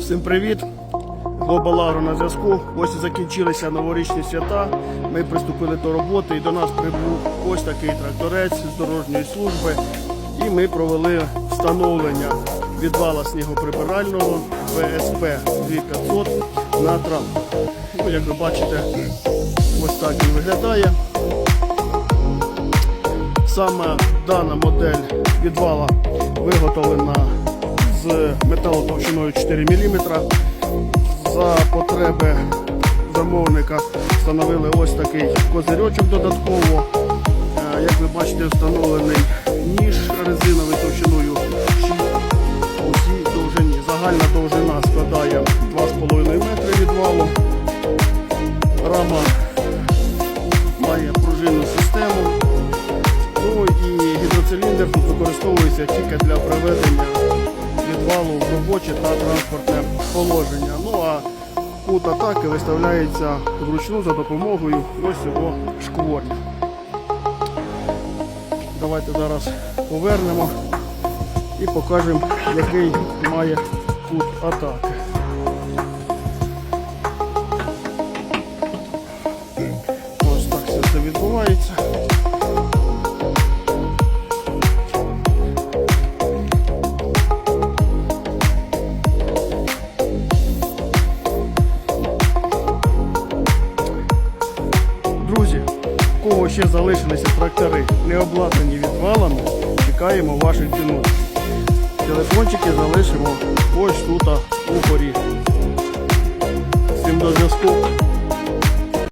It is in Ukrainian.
Всім привіт! Global Agro на зв'язку. Ось і закінчилися новорічні свята. Ми приступили до роботи і до нас прибув ось такий тракторець з дорожньої служби. І ми провели встановлення відвала снігоприбирального ВСП 2500 на трактор. Ну, як ви бачите, ось так він виглядає. Саме дана модель відвала виготовлена металу товщиною 4 мм. За потреби замовника встановили ось такий козирьочок додатково. Е, Як ви бачите, встановлений ніж резиновий товщиною 6 у цій довжині. Загальна довжина складає 2,5 метри відвалу. Рама має пружинну систему. Ну і гідроциліндр тут використовується тільки для приведення відвалу в робоче та транспортне положення. Ну а кут атаки виставляється вручну за допомогою ось цього шкворня. Давайте зараз повернемо і покажемо, який має кут атаки. У кого ще залишилися трактори, не обладнані відвалами, чекаємо ваших дзвінок. Телефончики залишимо ось тут у горі. Всім до зв'язку.